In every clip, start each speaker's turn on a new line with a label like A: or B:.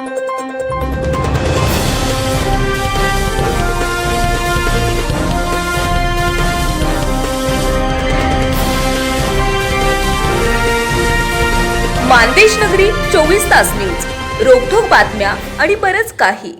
A: मानदेश नगरी चोवीस तास न्यूज. रोखोक बातम्या आणि बरच काही.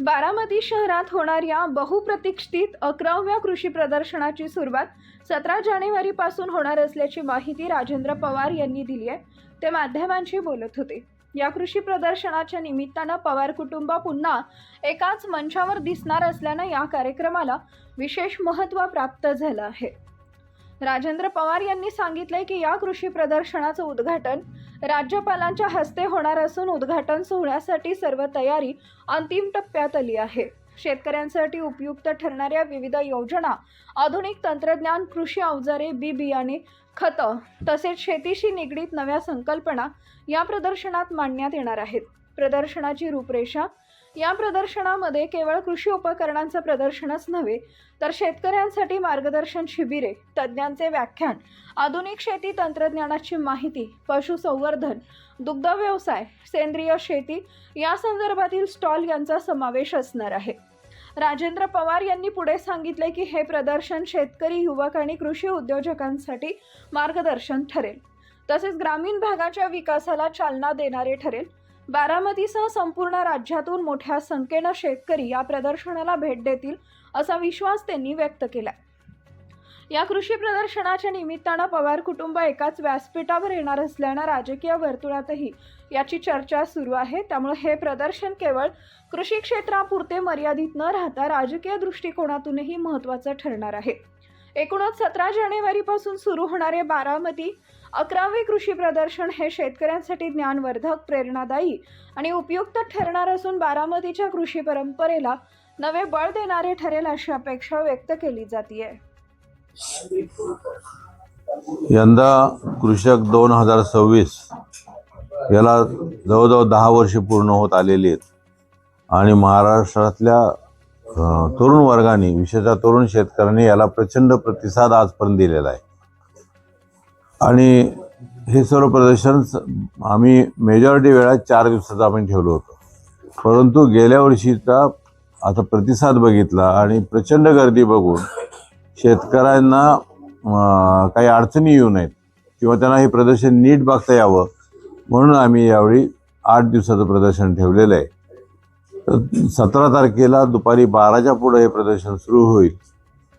B: बारामती शहरात होणाऱ्या बहुप्रतीक्षित अकराव्या कृषी प्रदर्शनाची सुरुवात सतरा जानेवारीपासून होणार असल्याची माहिती राजेंद्र पवार यांनी दिली आहे. ते माध्यमांशी बोलत होते. या कृषी प्रदर्शनाच्या निमित्तानं पवार कुटुंब पुन्हा एकाच मंचावर दिसणार असल्यानं या कार्यक्रमाला विशेष महत्त्व प्राप्त झालं आहे. राजेंद्र पवार यांनी सांगितलंय की या कृषी प्रदर्शनाचं उद्घाटन राज्यपालांच्या हस्ते होणार असून उद्घाटन सोहळ्यासाठी सर्व तयारी अंतिम टप्प्यात आली आहे. शेतकऱ्यांसाठी उपयुक्त ठरणाऱ्या विविध योजना आधुनिक तंत्रज्ञान कृषी अवजारे बी बियाणे खतं तसेच शेतीशी निगडीत नव्या संकल्पना या प्रदर्शनात मांडण्यात येणार आहेत. प्रदर्शनाची रूपरेषा या प्रदर्शनामध्ये केवळ कृषी उपकरणांचं प्रदर्शनच नव्हे तर शेतकऱ्यांसाठी मार्गदर्शन शिबिरे तज्ज्ञांचे व्याख्यान आधुनिक शेती तंत्रज्ञानाची माहिती पशुसंवर्धन दुग्ध व्यवसाय सेंद्रिय शेती या संदर्भातील स्टॉल यांचा समावेश असणार आहे. राजेंद्र पवार यांनी पुढे सांगितले की हे प्रदर्शन शेतकरी युवक आणि कृषी उद्योजकांसाठी मार्गदर्शन ठरेल. तसेच ग्रामीण भागाच्या विकासाला चालना देणारे ठरेल. बारामतीसह संपूर्ण राज्यातून मोठ्या संख्येनं शेतकरी या प्रदर्शनाला भेट देतील असा विश्वास त्यांनी व्यक्त केला या कृषी प्रदर्शनाच्या निमित्तानं पवार कुटुंब एकाच व्यासपीठावर येणार असल्यानं राजकीय वर्तुळातही याची चर्चा सुरू आहे. त्यामुळे हे प्रदर्शन केवळ कृषी क्षेत्रापुरते मर्यादित न राहता राजकीय दृष्टिकोनातूनही महत्त्वाचं ठरणार आहे. एकूणच सतरा जानेवारीपासून सुरू होणारे बारामती अकरावे कृषी प्रदर्शन हे शेतकऱ्यांसाठी ज्ञानवर्धक प्रेरणादायी आणि उपयुक्त ठरणार असून बारामतीच्या कृषी परंपरेला नवे बळ देणारे ठरेल अशी अपेक्षा व्यक्त केली जाते
C: यंदा कृषक दोन हजार सव्वीस याला जवळजवळ दहा वर्षे पूर्ण होत आलेली आहेत. आणि महाराष्ट्रातल्या तरुण वर्गाने विशेषतः तरुण शेतकऱ्यांनी याला प्रचंड प्रतिसाद आजपर्यंत दिलेला आहे. आणि हे सर्व प्रदर्शन स- आम्ही मेजॉरिटी वेळा चार दिवसाचं आम्ही ठेवलं होतं. परंतु गेल्या वर्षीचा आता प्रतिसाद बघितला आणि प्रचंड गर्दी बघून शेतकऱ्यांना काही अडचणी येऊ नयेत किंवा त्यांना हे प्रदर्शन नीट बघता यावं म्हणून आम्ही यावेळी आठ दिवसाचं प्रदर्शन ठेवलेलं आहे. सतरा तारखेला दुपारी बाराच्या पुढं हे प्रदर्शन सुरू होईल.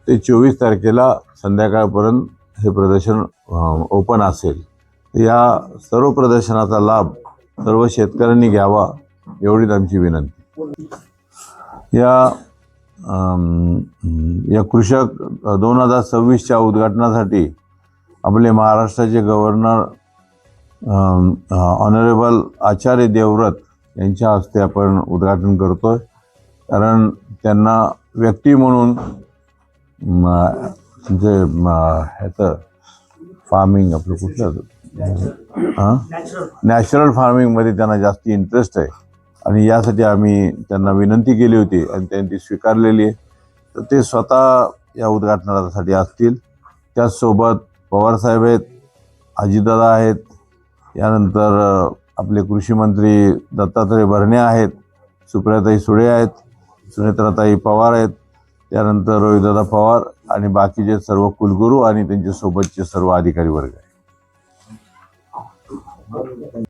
C: ते चोवीस तारखेला संध्याकाळपर्यंत हे प्रदर्शन ओपन असेल. या सर्व प्रदर्शनाचा लाभ सर्व शेतकऱ्यांनी घ्यावा एवढीच आमची विनंती. या या कृषक दोन हजार सव्वीसच्या उद्घाटनासाठी आपले महाराष्ट्राचे गव्हर्नर ऑनरेबल आचार्य देवव्रत यांच्या हस्ते आपण उद्घाटन करतोय. कारण त्यांना व्यक्ती म्हणून म, म्हणजे ह्याचं फार्मिंग आपलं कुठलं? हां? नॅचरल फार्मिंगमध्ये त्यांना जास्त इंटरेस्ट आहे. आणि यासाठी आम्ही त्यांना विनंती केली होती आणि त्यांनी ती स्वीकारलेली आहे. तर ते स्वतः या उद्घाटनासाठी असतील. त्याचसोबत पवारसाहेब आहेत अजितदादा आहेत. यानंतर आपले कृषी मंत्री दत्तात्रय भरणे आहेत सुप्रियाताई सुळे आहेत सुनेत्राताई पवार आहेत त्यानंतर रोहितदादा पवार आणि बाकीचे सर्व कुलगुरू आणि त्यांच्या सोबतचे सर्व अधिकारी वर्ग आहे